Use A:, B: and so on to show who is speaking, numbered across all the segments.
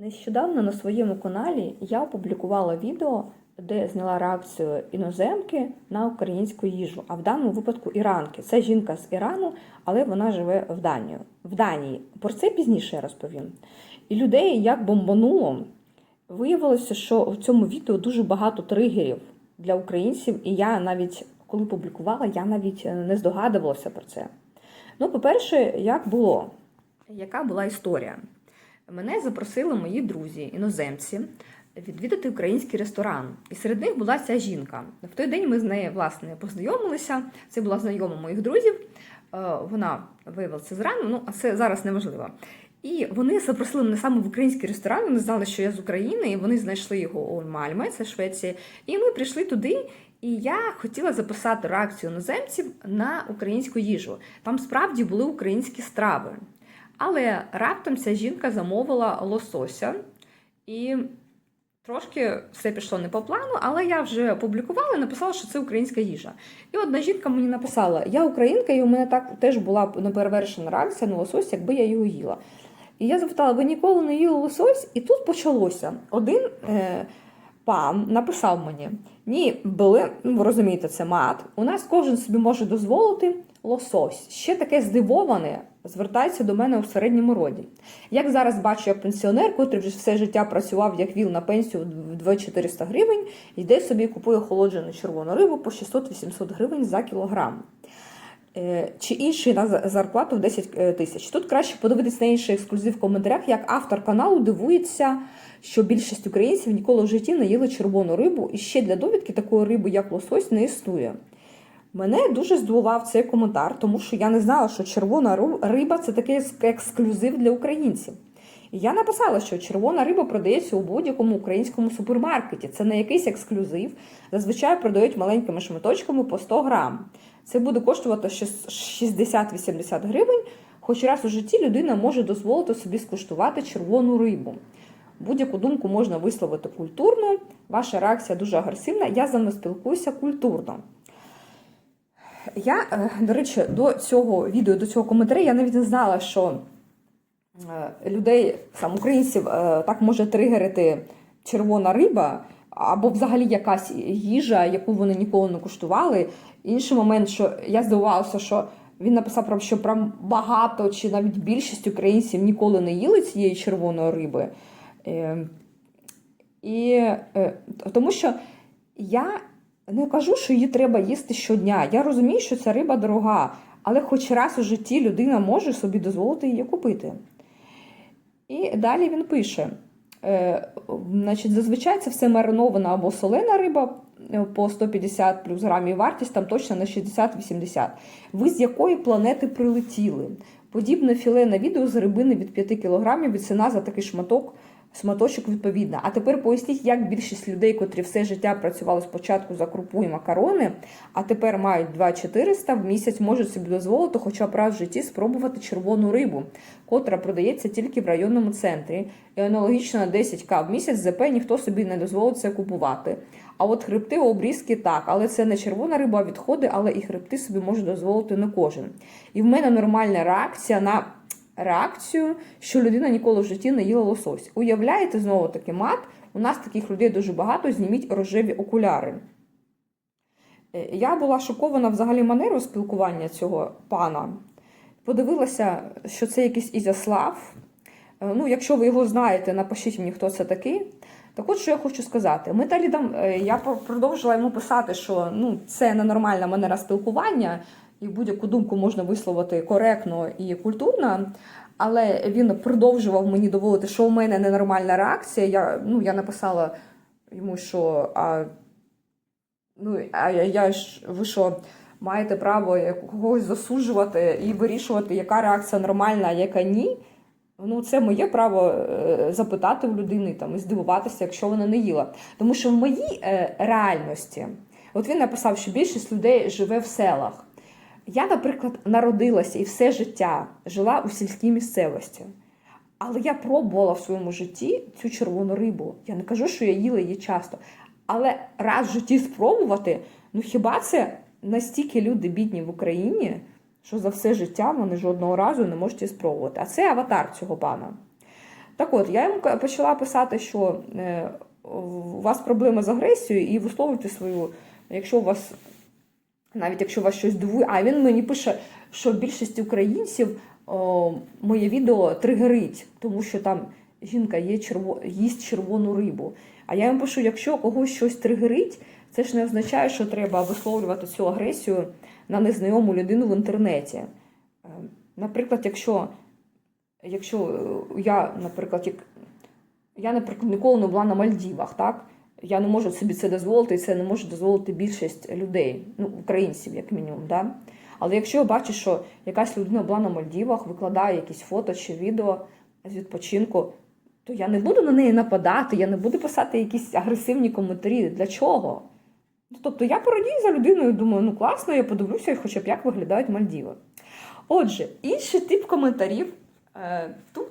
A: Нещодавно на своєму каналі я опублікувала відео, де зняла реакцію іноземки на українську їжу, а в даному випадку іранки. Це жінка з Ірану, але вона живе в Данії. В Данії. Про це пізніше я розповім. І людей як бомбануло. Виявилося, що в цьому відео дуже багато тригерів для українців, і я навіть коли публікувала, я навіть не здогадувалася про це. Ну, по-перше, як було? Яка була історія? Мене запросили мої друзі, іноземці, відвідати український ресторан. І серед них була ця жінка. В той день ми з нею власне познайомилися. Це була знайома моїх друзів. Е, Вона виявилася з Ірану, ну а це зараз не важливо. І вони запросили мене саме в український ресторан. Вони знали, що я з України, і вони знайшли його у Мальме, це Швеція. І ми прийшли туди. І я хотіла записати реакцію іноземців на українську їжу. Там справді були українські страви. Але раптом ця жінка замовила лосося, і трошки все пішло не по плану, але я вже опублікувала і написала, що це українська їжа. І одна жінка мені написала: Я українка, і у мене так теж була неперевершена реакція на лосось, якби я його їла. І я запитала, ви ніколи не їли лосось? І тут почалося. Один е, пан написав мені: Ні, були, ну ви розумієте, це мат. У нас кожен собі може дозволити лосось. Ще таке здивоване звертається до мене у середньому роді. Як зараз бачу, як пенсіонер, котрий вже все життя працював як віл на пенсію в 2400 гривень, йде собі купує охолоджену червону рибу по 600-800 гривень за кілограм. Е, Чи інший на за- зарплату в 10 тисяч. Тут краще подивитися на інший ексклюзив в коментарях, як автор каналу дивується, що більшість українців ніколи в житті не їли червону рибу, і ще для довідки такої риби, як лосось, не існує. Мене дуже здивував цей коментар, тому що я не знала, що червона риба це такий ексклюзив для українців. І я написала, що червона риба продається у будь-якому українському супермаркеті. Це не якийсь ексклюзив. Зазвичай продають маленькими шматочками по 100 грам. Це буде коштувати 60-80 гривень. Хоч раз у житті людина може дозволити собі скуштувати червону рибу. Будь-яку думку можна висловити культурно. Ваша реакція дуже агресивна. Я з вами спілкуюся культурно. Я, е, до речі, до цього відео, до цього коментаря, я навіть не знала, що е, людей, сам українців, е, так може тригерити червона риба, або взагалі якась їжа, яку вони ніколи не куштували. Інший момент, що я здивувалася, що він написав, про що прям багато чи навіть більшість українців ніколи не їли цієї червоної риби. Е, І тому що я не кажу, що її треба їсти щодня. Я розумію, що ця риба дорога, але хоч раз у житті людина може собі дозволити її купити. І далі він пише: е, значить, зазвичай це все маринована або солена риба е, по 150 плюс грамів вартість, там точно на 60-80. Ви з якої планети прилетіли? Подібне філе на відео з рибини від 5 кг і ціна за такий шматок. Сматочок відповідна. А тепер поясніть, як більшість людей, котрі все життя працювали спочатку за крупу і макарони, а тепер мають 2400 в місяць, можуть собі дозволити хоча б раз в житті спробувати червону рибу, котра продається тільки в районному центрі. І аналогічно на 10к в місяць ЗП ніхто собі не дозволить це купувати. А от хребти обрізки так, але це не червона риба, а відходи, але і хребти собі може дозволити не кожен. І в мене нормальна реакція на реакцію, що людина ніколи в житті не їла лосось. Уявляєте, знову таки мат, у нас таких людей дуже багато, зніміть рожеві окуляри. Е, Я була шокована взагалі манерою спілкування цього пана. Подивилася, що це якийсь Ізяслав. Е, Ну, якщо ви його знаєте, напишіть мені, хто це такий. Так от, що я хочу сказати. Ми далі дам, е, я продовжила йому писати, що ну, це ненормальна манера спілкування, і будь-яку думку можна висловити коректно і культурно. Але він продовжував мені доводити, що у мене ненормальна реакція. Я, ну, я написала йому, що а, ну, а я, ж ви що, маєте право когось засуджувати і вирішувати, яка реакція нормальна, а яка ні. Ну, це моє право е, запитати у людини там, і здивуватися, якщо вона не їла. Тому що в моїй е, реальності, от він написав, що більшість людей живе в селах. Я, наприклад, народилася і все життя жила у сільській місцевості. Але я пробувала в своєму житті цю червону рибу. Я не кажу, що я їла її часто. Але раз в житті спробувати, ну хіба це настільки люди бідні в Україні, що за все життя вони жодного разу не можуть її спробувати. А це аватар цього пана. Так от, я йому почала писати, що е, у вас проблема з агресією, і висловлюйте свою, якщо у вас, навіть якщо вас щось дивує, а він мені пише, що більшість українців о, моє відео тригерить, тому що там жінка є черво, їсть червону рибу. А я йому пишу, якщо когось щось тригерить, це ж не означає, що треба висловлювати цю агресію на незнайому людину в інтернеті. Е, Наприклад, якщо, якщо е, я, наприклад, як я, наприклад, ніколи не була на Мальдівах, так? Я не можу собі це дозволити, і це не може дозволити більшість людей, ну, українців, як мінімум. Да? Але якщо я бачу, що якась людина була на Мальдівах, викладає якісь фото чи відео з відпочинку, то я не буду на неї нападати, я не буду писати якісь агресивні коментарі. Для чого? Ну, Тобто я порадію за людиною, думаю, ну класно, я подивлюся, хоча б як виглядають Мальдіви. Отже, інший тип коментарів. Е, тут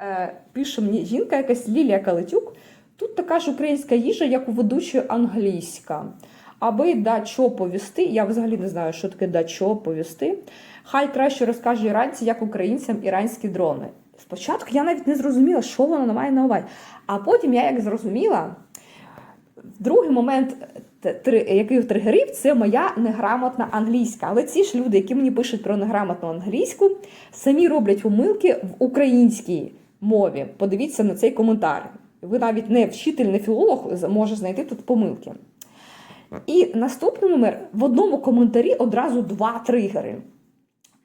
A: е, пише мені жінка, якась Лілія Калитюк. Тут така ж українська їжа, як у ведучої англійська. Аби да чо повісти, я взагалі не знаю, що таке да чо повісти. Хай краще розкаже іранці, як українцям іранські дрони. Спочатку я навіть не зрозуміла, що вона має на увазі. А потім я як зрозуміла, другий момент, який тригерів, це моя неграмотна англійська. Але ці ж люди, які мені пишуть про неграмотну англійську, самі роблять помилки в українській мові. Подивіться на цей коментар. Ви навіть не вчитель, не філолог може знайти тут помилки. І наступний номер в одному коментарі одразу два тригери.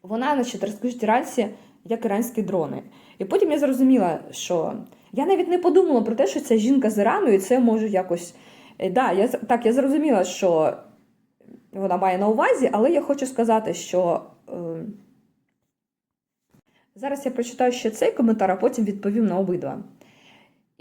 A: Вона, значить, розкажіть іранці, як іранські дрони. І потім я зрозуміла, що я навіть не подумала про те, що ця жінка з Ірану, і це може якось. Е, Да, я, так, я зрозуміла, що вона має на увазі, але я хочу сказати, що. Е, зараз я прочитаю ще цей коментар, а потім відповім на обидва.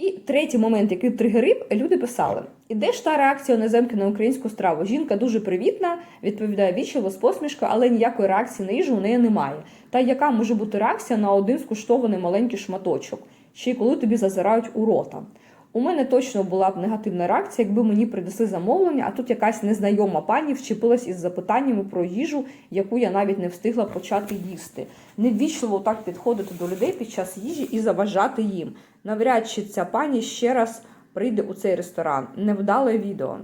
A: І третій момент, який тригерив, люди писали: іде ж та реакція іноземки на українську страву. Жінка дуже привітна, відповідає вічливо з посмішкою, але ніякої реакції на їжу у неї немає. Та яка може бути реакція на один скуштований маленький шматочок, ще й коли тобі зазирають у рота? У мене точно була б негативна реакція, якби мені принесли замовлення, а тут якась незнайома пані вчепилась із запитаннями про їжу, яку я навіть не встигла почати їсти. Неввічливо так підходити до людей під час їжі і заважати їм. Навряд чи ця пані ще раз прийде у цей ресторан. Невдале відео.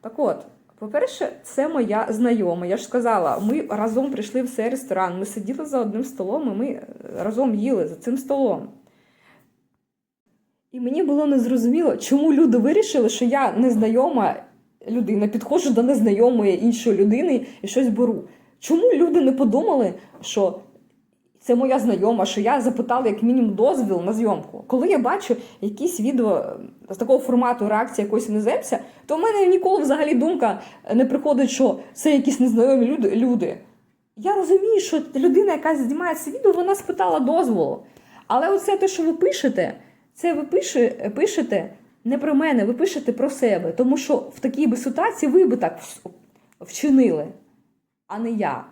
A: Так от, по-перше, це моя знайома. Я ж сказала, ми разом прийшли в цей ресторан. Ми сиділи за одним столом, і ми разом їли за цим столом. І мені було незрозуміло, чому люди вирішили, що я незнайома людина, підходжу до незнайомої іншої людини і щось беру. Чому люди не подумали, що це моя знайома, що я запитала як мінімум дозвіл на зйомку. Коли я бачу якісь відео з такого формату реакції якогось іноземця, то в мене ніколи взагалі думка не приходить, що це якісь незнайомі люди. Я розумію, що людина, яка знімає це відео, вона спитала дозволу. Але оце те, що ви пишете, це ви пише, пишете не про мене, ви пишете про себе. Тому що в такій би ситуації ви би так вчинили, а не я.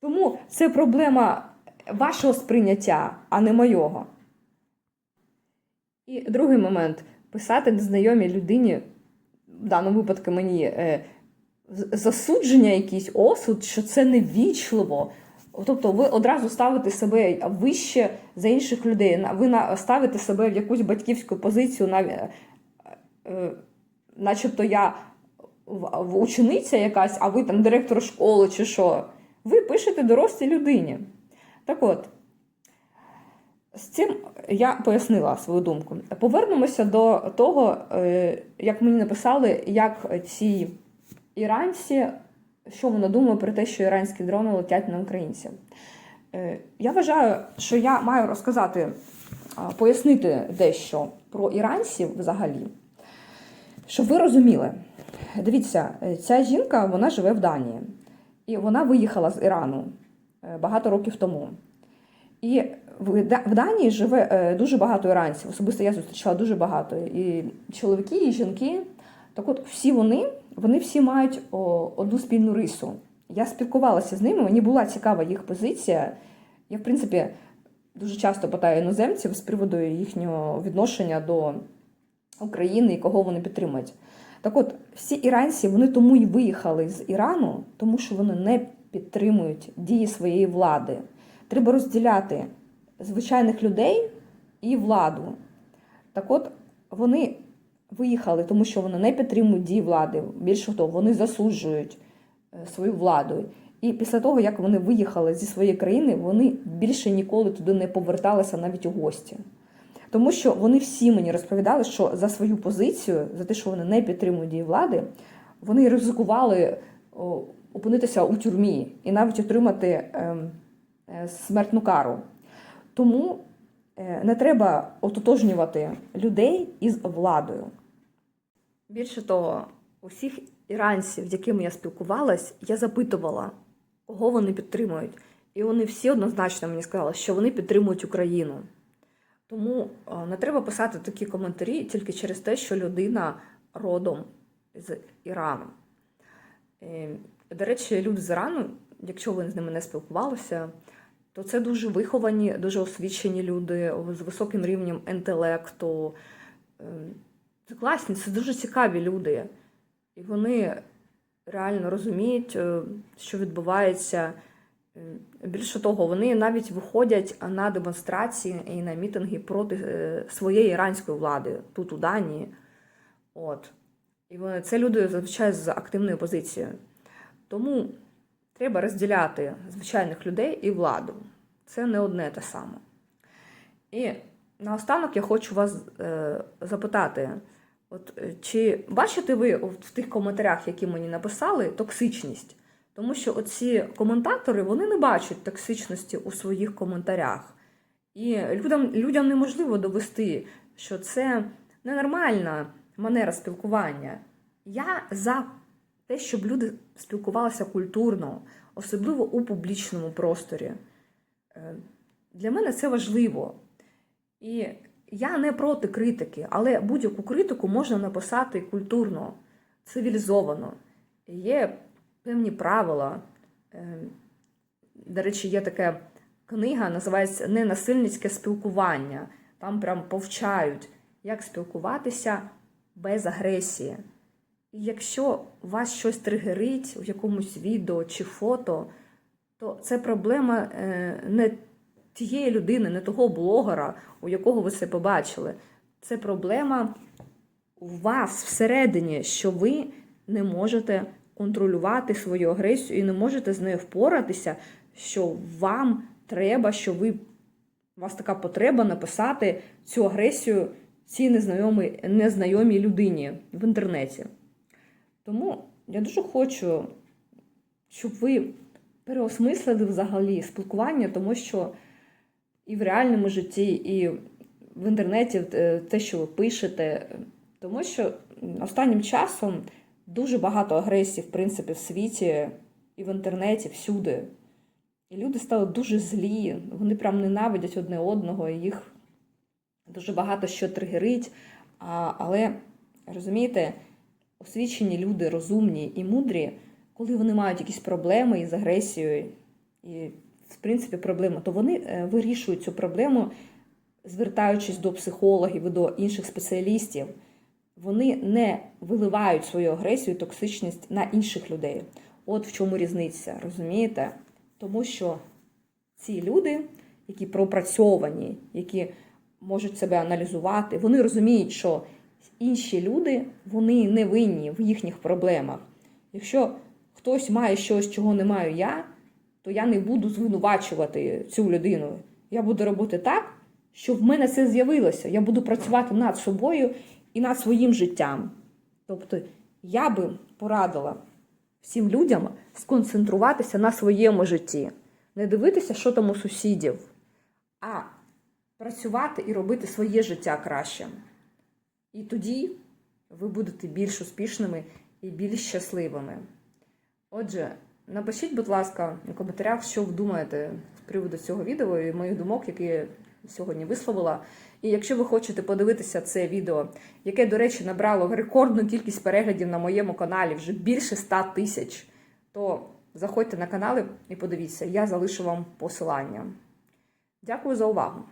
A: Тому це проблема вашого сприйняття, а не мойого. І другий момент писати незнайомій людині, в даному випадку мені е, засудження, якийсь осуд, що це невічливо. Тобто ви одразу ставите себе вище за інших людей. Ви ставите себе в якусь батьківську позицію, нав- е, е, начебто я учениця якась, а ви там директор школи чи що. Ви пишете дорослій людині. Так от, з цим я пояснила свою думку. Повернемося до того, е, як мені написали, як ці іранці, що вони думають про те, що іранські дрони летять на українців. Е, Я вважаю, що я маю розказати, пояснити дещо про іранців взагалі, щоб ви розуміли. Дивіться, е, ця жінка вона живе в Данії, і вона виїхала з Ірану е, багато років тому. І в Данії живе е, дуже багато іранців. Особисто я зустрічала дуже багато. І чоловіки, і жінки. Так от, всі вони, вони всі мають одну спільну рису. Я спілкувалася з ними, мені була цікава їх позиція. Я, в принципі, дуже часто питаю іноземців з приводу їхнього відношення до України і кого вони підтримують. Так от, всі іранці вони тому і виїхали з Ірану, тому що вони не підтримують дії своєї влади. Треба розділяти звичайних людей і владу. Так от, вони виїхали, тому що вони не підтримують дії влади. Більше того, вони засуджують е, свою владу. І після того, як вони виїхали зі своєї країни, вони більше ніколи туди не поверталися навіть у гості. Тому що вони всі мені розповідали, що за свою позицію, за те, що вони не підтримують дії влади, вони ризикували опинитися у тюрмі і навіть отримати ем, е, смертну кару. Тому е, не треба ототожнювати людей із владою. Більше того, усіх іранців, з якими я спілкувалась, я запитувала, кого вони підтримують. І вони всі однозначно мені сказали, що вони підтримують Україну. Тому е, не треба писати такі коментарі тільки через те, що людина родом з Ірану. Е, До речі, люди з Ірану, якщо ви з ними не спілкувалися, то це дуже виховані, дуже освічені люди з високим рівнем інтелекту. Це класні, це дуже цікаві люди. І вони реально розуміють, е, що відбувається. Е, Більше того, вони навіть виходять на демонстрації і на мітинги проти е, своєї іранської влади тут, у Данії. От. І вони, це люди зазвичай з активною позицією. Тому треба розділяти звичайних людей і владу. Це не одне те саме. І наостанок я хочу вас е, запитати: от, е, чи бачите ви в тих коментарях, які мені написали, токсичність? Тому що оці коментатори вони не бачать токсичності у своїх коментарях. І людям, людям неможливо довести, що це ненормальна манера спілкування. Я за те, щоб люди спілкувалися культурно, особливо у публічному просторі. Е, Для мене це важливо. І я не проти критики, але будь-яку критику можна написати культурно, цивілізовано. Є певні правила. Е, До речі, є така книга, називається Ненасильницьке спілкування. Там прям повчають, як спілкуватися без агресії. І якщо вас щось тригерить у якомусь відео чи фото, то це проблема е, не тієї людини, не того блогера, у якого ви це побачили. Це проблема у вас всередині, що ви не можете контролювати свою агресію і не можете з нею впоратися, що вам треба, що ви у вас така потреба написати цю агресію цій незнайомій, незнайомій людині в інтернеті. Тому я дуже хочу, щоб ви переосмислили взагалі спілкування, тому що і в реальному житті, і в інтернеті е, те, що ви пишете, тому що останнім часом дуже багато агресії, в принципі, в світі і в інтернеті, всюди. І люди стали дуже злі, вони прям ненавидять одне одного, і їх дуже багато що тригерить. А, але розумієте, освічені люди, розумні і мудрі, коли вони мають якісь проблеми із агресією, і, в принципі, проблеми, то вони е, вирішують цю проблему, звертаючись до психологів і до інших спеціалістів. Вони не виливають свою агресію токсичність на інших людей. От в чому різниця, розумієте? Тому що ці люди, які пропрацьовані, які можуть себе аналізувати, вони розуміють, що інші люди вони не винні в їхніх проблемах. Якщо хтось має щось, чого не маю я, то я не буду звинувачувати цю людину. Я буду робити так, щоб в мене це з'явилося. Я буду працювати над собою і над своїм життям. Тобто, я би порадила всім людям сконцентруватися на своєму житті, не дивитися, що там у сусідів, а працювати і робити своє життя кращим. І тоді ви будете більш успішними і більш щасливими. Отже, напишіть, будь ласка, у коментарях, що ви думаєте з приводу цього відео і моїх думок, які я сьогодні висловила. І якщо ви хочете подивитися це відео, яке, до речі, набрало рекордну кількість переглядів на моєму каналі, вже більше 100 тисяч, то заходьте на канали і подивіться, я залишу вам посилання. Дякую за увагу!